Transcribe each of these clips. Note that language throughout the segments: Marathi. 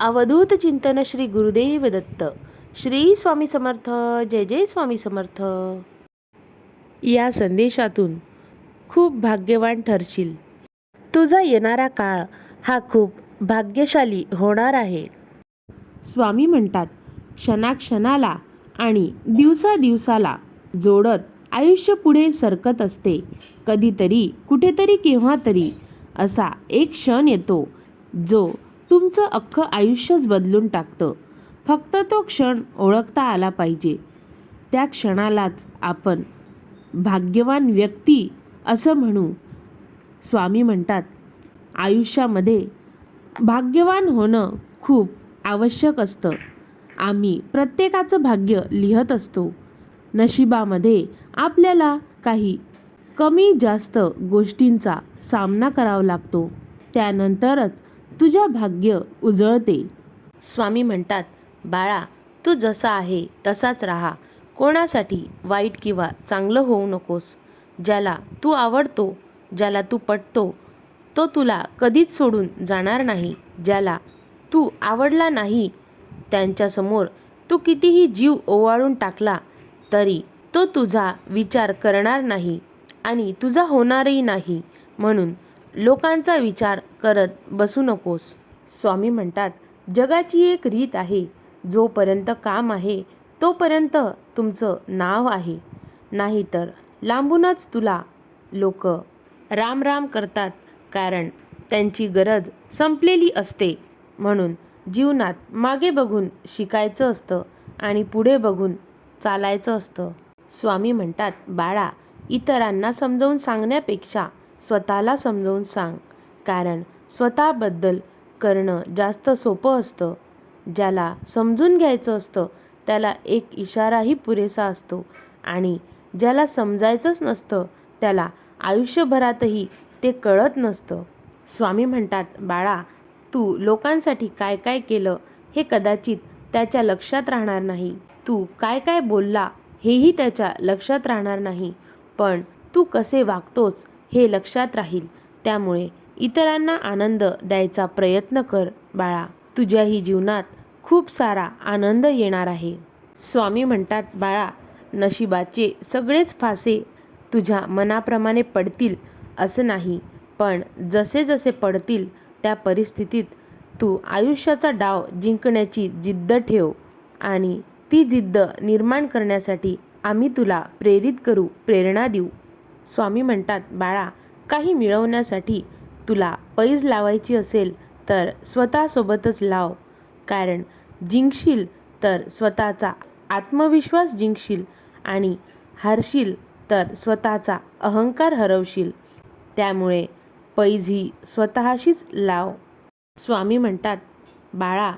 अवधूत चिंतन श्री गुरुदेव दत्त. श्री स्वामी समर्थ जय जय स्वामी समर्थ. या संदेशातून खूप भाग्यवान ठरशील. तुझा येणारा काळ हा खूप भाग्यशाली होणार आहे. स्वामी म्हणतात क्षणाक्षणाला आणि दिवसादिवसाला जोडत आयुष्य पुढे सरकत असते. कधीतरी कुठेतरी केव्हा तरी असा एक क्षण येतो जो तुमचं अख्खं आयुष्यच बदलून टाकतं. फक्त तो क्षण ओळखता आला पाहिजे. त्या क्षणालाच आपण भाग्यवान व्यक्ती असं म्हणू. स्वामी म्हणतात आयुष्यामध्ये भाग्यवान होणं खूप आवश्यक असतं. आम्ही प्रत्येकाचं भाग्य लिहत असतो. नशिबामध्ये आपल्याला काही कमी जास्त गोष्टींचा सामना करावा लागतो. त्यानंतरच तुझ्या भाग्य उजळते. स्वामी म्हणतात बाळा तू जसा आहे तसाच राहा. कोणासाठी वाईट किंवा चांगलं होऊ नकोस. ज्याला तू आवडतो ज्याला तू पटतो तो तुला कधीच सोडून जाणार नाही. ज्याला तू आवडला नाही त्यांच्यासमोर तू कितीही जीव ओवाळून टाकला तरी तो तुझा विचार करणार नाही आणि तुझा होणारही नाही. म्हणून लोकांचा विचार करत बसू नकोस. स्वामी म्हणतात जगाची एक रीत आहे. जोपर्यंत काम आहे तोपर्यंत तुमचं नाव आहे. नाहीतर लांबूनच तुला लोक राम राम करतात कारण त्यांची गरज संपलेली असते. म्हणून जीवनात मागे बघून शिकायचं असतं आणि पुढे बघून चालायचं असतं. स्वामी म्हणतात बाळा इतरांना समजावून सांगण्यापेक्षा स्वतःला समजावून सांग. कारण स्वतःबद्दल करणं जास्त सोपं असतं. ज्याला समजून घ्यायचं असतं त्याला एक इशाराही पुरेसा असतो. आणि ज्याला समजायचंच नसतं त्याला आयुष्यभरातही ते कळत नसतं. स्वामी म्हणतात बाळा तू लोकांसाठी काय काय केलं हे कदाचित त्याच्या लक्षात राहणार नाही. तू काय काय बोलला हेही त्याच्या लक्षात राहणार नाही. पण तू कसे वागतोस हे लक्षात राहील. त्यामुळे इतरांना आनंद द्यायचा प्रयत्न कर बाळा. तुझ्याही जीवनात खूप सारा आनंद येणार आहे. स्वामी म्हणतात बाळा नशिबाचे सगळेच फासे तुझ्या मनाप्रमाणे पडतील असं नाही पण जसे जसे पडतील त्या परिस्थितीत तू आयुष्याचा डाव जिंकण्याची जिद्द ठेव आणि ती जिद्द निर्माण करण्यासाठी आम्ही तुला प्रेरित करू प्रेरणा देऊ. स्वामी म्हणतात बाळा काही मिळवण्यासाठी तुला पैज लावायची असेल तर स्वतःसोबतच लाव. कारण जिंकशील तर स्वतःचा आत्मविश्वास जिंकशील आणि हारशील तर स्वतःचा अहंकार हरवशील. त्यामुळे पैज ही स्वतःशीच लाव. स्वामी म्हणतात बाळा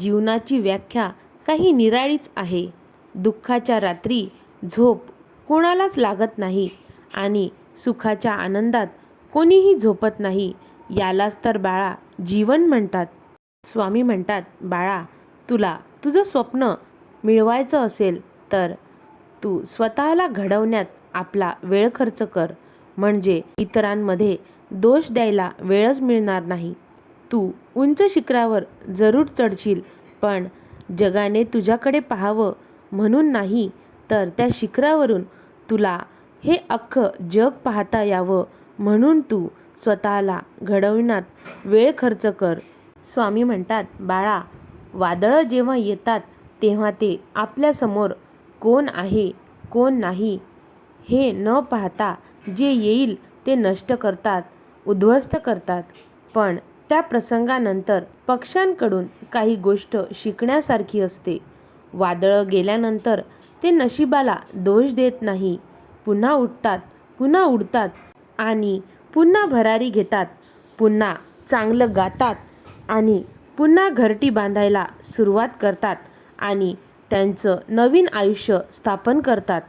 जीवनाची व्याख्या काही निराळीच आहे. दुःखाच्या रात्री झोप कोणालाच लागत नाही. आणि सुखाच्या आनंदात कोणीही झोपत नाही. यालाच तर बाळा जीवन म्हणतात. स्वामी म्हणतात बाळा तुला तुझं स्वप्न मिळवायचं असेल तर तू स्वतःला घडवण्यात आपला वेळ खर्च कर. म्हणजे इतरांमध्ये दोष द्यायला वेळच मिळणार नाही. तू उंच शिखरावर जरूर चढशील पण जगाने तुझ्याकडे पाहावं म्हणून नाही तर त्या शिखरावरून तुला हे अख्खं जग पाहता यावं म्हणून तू स्वतःला घडविण्यात वेळ खर्च कर. स्वामी म्हणतात बाळा वादळं जेव्हा येतात तेव्हा ते आपल्यासमोर कोण आहे कोण नाही हे न पाहता जे येईल ते नष्ट करतात उद्ध्वस्त करतात. पण त्या प्रसंगानंतर पक्ष्यांकडून काही गोष्ट शिकण्यासारखी असते. वादळं गेल्यानंतर ते नशिबाला दोष देत नाही. पुन्हा उठतात पुन्हा उडतात आणि पुन्हा भरारी घेतात पुन्हा चांगलं गातात आणि पुन्हा घरटी बांधायला सुरुवात करतात आणि त्यांचं नवीन आयुष्य स्थापन करतात.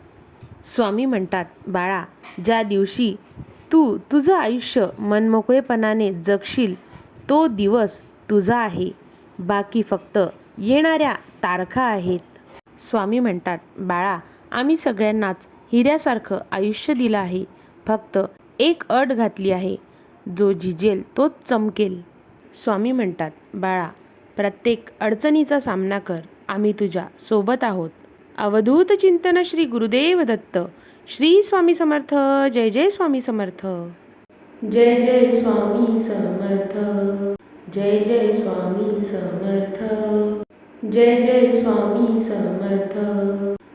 स्वामी म्हणतात बाळा ज्या दिवशी तू तुझं आयुष्य मनमोकळेपणाने जगशील तो दिवस तुझा आहे. बाकी फक्त येणाऱ्या तारखा आहेत. स्वामी म्हणतात बाळा आम्ही सगळ्यांनाच हिऱ्यासारखं आयुष्य दिलं आहे. फक्त एक अट घातली आहे. जो झिजेल तोच चमकेल. स्वामी म्हणतात बाळा प्रत्येक अडचणीचा सामना कर. आम्ही तुझ्या सोबत आहोत. अवधूत चिंतन श्री गुरुदेव दत्त. श्री स्वामी समर्थ. जय जय स्वामी समर्थ. जय जय स्वामी समर्थ. जय जय स्वामी समर्थ. जय जय स्वामी समर्थ.